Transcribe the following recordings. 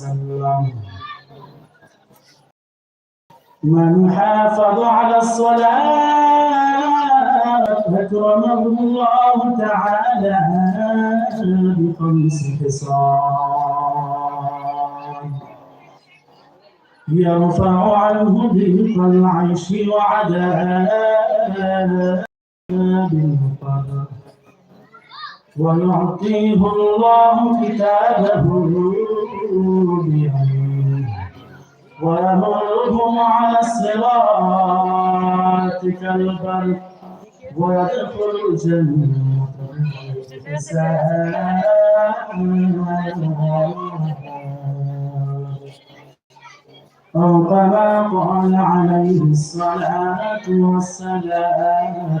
وسلم من حافظ على الصلاة أكرمه الله تعالى بخمس خصال يرفع عنه ضيق العيش وعذاب القبر ويعطيه الله كتابه. ويمرهم على الصراط كالبرق ويدخل الجنة أو كما قال عليه الصلاة والسلام.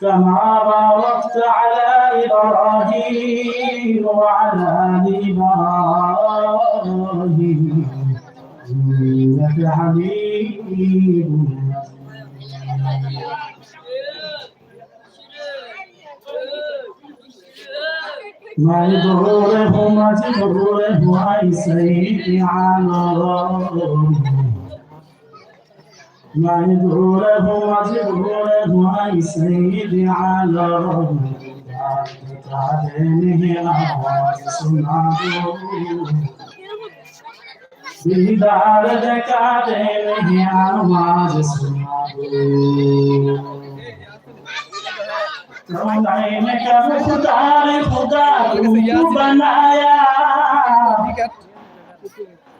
كما باركت على إبراهيم وعلى آل إبراهيم. إنك حميد. ما يضره ما تضره أي سيء على مجبور ہوں مجبور ہوں اے سید عالم تارے نہیں آواز سنا دو دیدار دکارے نہیں آواز سنا دو کمائے میں کب خدا نے خدا کو بنایا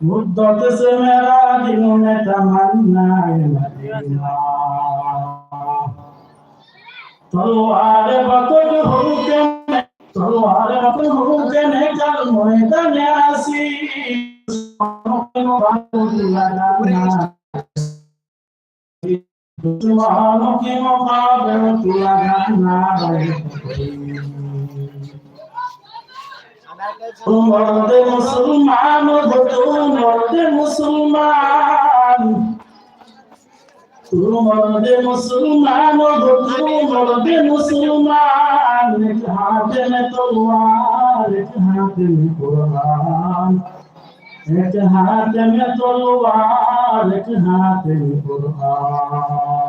مدت زمراد نتمنى المدينة তলোয়ার বকট হুকেন তলোয়ার বকট হুকেন কাল ময়দানে আসি। তোমার কি মোকাবেলা তুলা গানা مرد مسلمان بدو مرد مسلمان مرد مسلمان بدو مرد مسلمان ایک ہاتھ میں تلوار ایک ہاتھ میں قرآن ایک ہاتھ میں تلوار ایک ہاتھ میں قرآن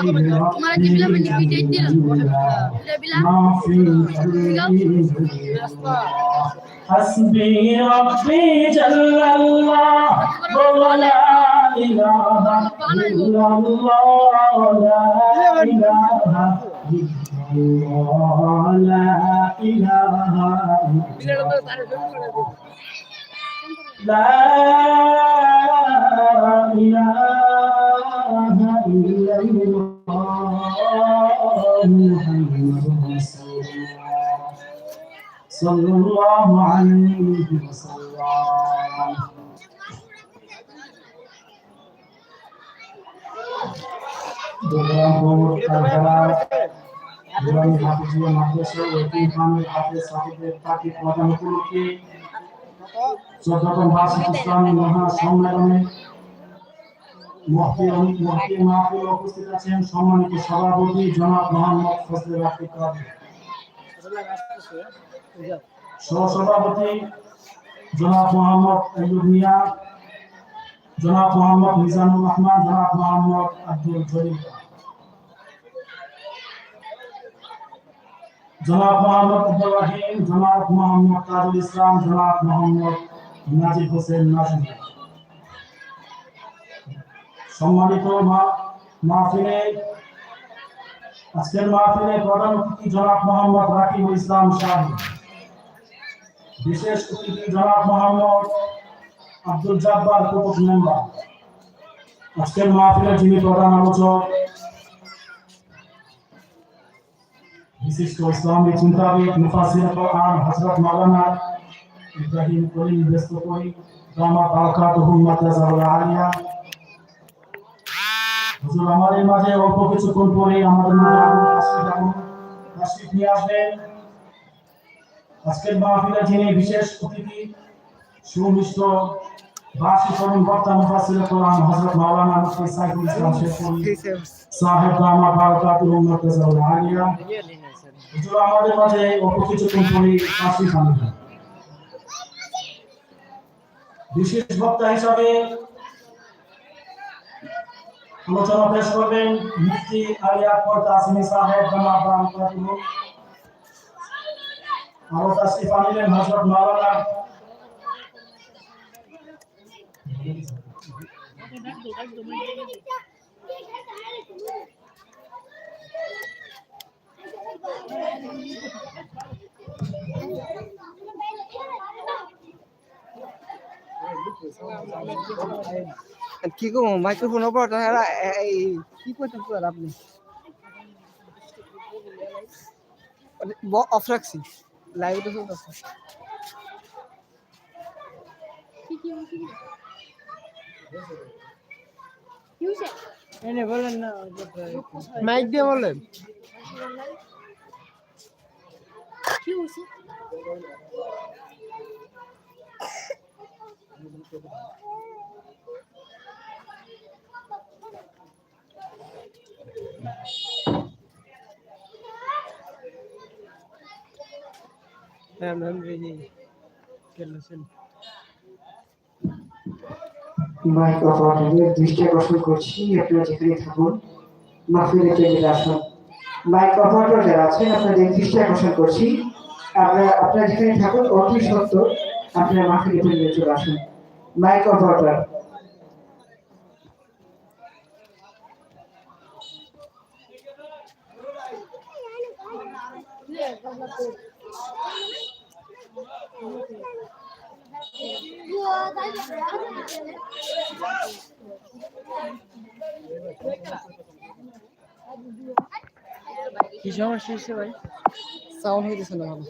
तुम्हारा किबला صلى الله عليه وسلم চট্টগ্রাম ভাষা ইসলামী মহাসম্মেলনে উপস্থিত সম্মানিত সভাপতি জনাব মোহাম্মদ ফজলুল সহসভাপতি জনাব মোহাম্মদ আইয়ুব মিয়া, জনাব মোহাম্মদ মিজানুর রহমান, জনাব মোহাম্মদ আব্দুল জনাব মোহাম্মদ আব্দুল রহিম, জনাব মোহাম্মদ তাজুল ইসলাম, জনাব মোহাম্মদ নাজিব হোসেন নাজমি সম্মানিত মা- মাহফিলে আজকের মাহফিলে প্রধান অতিথি জনাব মোহাম্মদ রাকিবুল ইসলাম শাহী বিশেষ অতিথি জনাব মোহাম্মদ আব্দুল জব্বার কুতুব মেম্বার আজকের মাহফিলে যিনি প্রধান আলোচক বিশিষ্ট ইসলামী চিন্তাবিদ মুফাসির কোরআন হযরত মাওলানা ইব্রাহিম করিম ব্যস্ত করি দামা বারাকাতুহুম মাতাজাল আলিয়া হুজুর আমাদের মাঝে অল্প কিছুক্ষণ পরে আমাদের মাঝে নিয়ে আসবেন। আজকের মাহফিলে যিনি বিশেষ অতিথি সুমিষ্ট তরুণ বক্তা মুফাসির কোরআন হযরত মাওলানা মুফতি সাইফুল ইসলাম সাহেব দামা আলিয়া। হুজুর আমাদের মাঝে অল্প কিছুক্ষণ পরে বিশেষ বক্তা হিসাবে আলোচনা পেশ করবেন মুফতি আলী আকবর তাসমি সাহেব, জামা বাম কাতুল আরও তাসরিফ আনিলেন হযরত মাওলানা। কি কম মাইক্রোফোন ওপর তারা এই কি করতেন স্যার আপনি অফ রাখছি লাইভ তো চলতেছে এনে বলেন না মাইক দিয়ে বলেন কি হয়েছে হ্যাঁ ম্যাম রেডি কেলেছেন মাইক অপারেটরের দৃষ্টি আকর্ষণ করছি আপনারা যেখানে থাকুন। মাহফিলে চলে আসুন। মাইক অপারেটর যারা আছেন, আপনাদের দৃষ্টি আকর্ষণ করছি। আপনারা আপনারা যেখানে থাকুন, অতি সত্তর আপনারা মাহফিলে চলে আসুন। Mic off operator কি সমস্যা হয়েছে ভাই সাউন্ড হইতেছে না ভালো